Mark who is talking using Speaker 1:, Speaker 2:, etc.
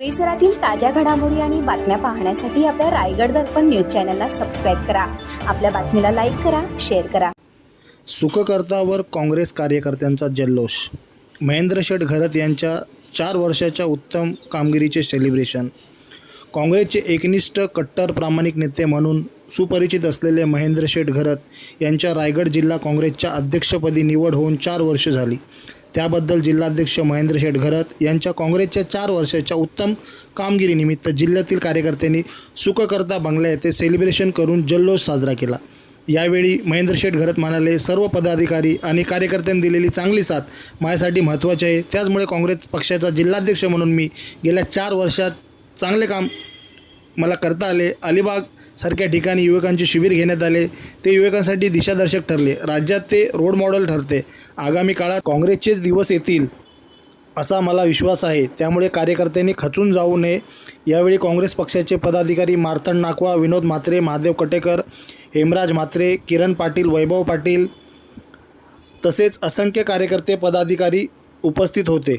Speaker 1: परिसरातील ताज्या घडामोडी आणि बातम्या पाहण्यासाठी आपल्या रायगड दर्पण न्यूज चॅनलला सबस्क्राईब करा. आपल्या बातमीला लाईक करा शेअर करा.
Speaker 2: सुखकर्तावर काँग्रेस कार्यकर्त्यांचा जल्लोष. महेंद्र शेठ घरत यांच्या चार वर्षाच्या उत्तम कामगिरीचे सेलिब्रेशन काँग्रेसचे एकनिष्ठ कट्टर प्रामाणिक नेते म्हणून सुपरिचित असलेले महेंद्र शेठ घरत यांच्या रायगड जिल्हा काँग्रेसच्या अध्यक्षपदी निवड होऊन चार वर्ष झाली. त्याबद्दल जिल्हाध्यक्ष महेंद्र शेठ घरत यांच्या काँग्रेसच्या चार वर्षाच्या उत्तम कामगिरीनिमित्त जिल्ह्यातील कार्यकर्त्यांनी सुखकर्ता बंगला येथे सेलिब्रेशन करून जल्लोष साजरा केला. यावेळी महेंद्र शेठ घरत म्हणाले सर्व पदाधिकारी आणि कार्यकर्त्यांनी दिलेली चांगली साथ माझ्यासाठी महत्त्वाची आहे. त्याचमुळे काँग्रेस पक्षाचा जिल्हाध्यक्ष म्हणून मी गेल्या चार वर्षात चांगले काम मला करता आले. अलिबाग सारख्या ठिकाणी युवकांचे शिबिर घेण्यात आले. ते युवकांसाठी दिशादर्शक ठरले. राज्यात ते रोड मॉडेल ठरते. आगामी काळात काँग्रेसचेच दिवस येतील असा मला विश्वास आहे. त्यामुळे कार्यकर्त्यांनी खचून जाऊ नये. यावेळी काँग्रेस पक्षाचे पदाधिकारी मार्तंड नाकवा विनोद म्हात्रे महादेव कटेकर हेमराज म्हात्रे किरण पाटील वैभव पाटील तसेच असंख्य कार्यकर्ते पदाधिकारी उपस्थित होते.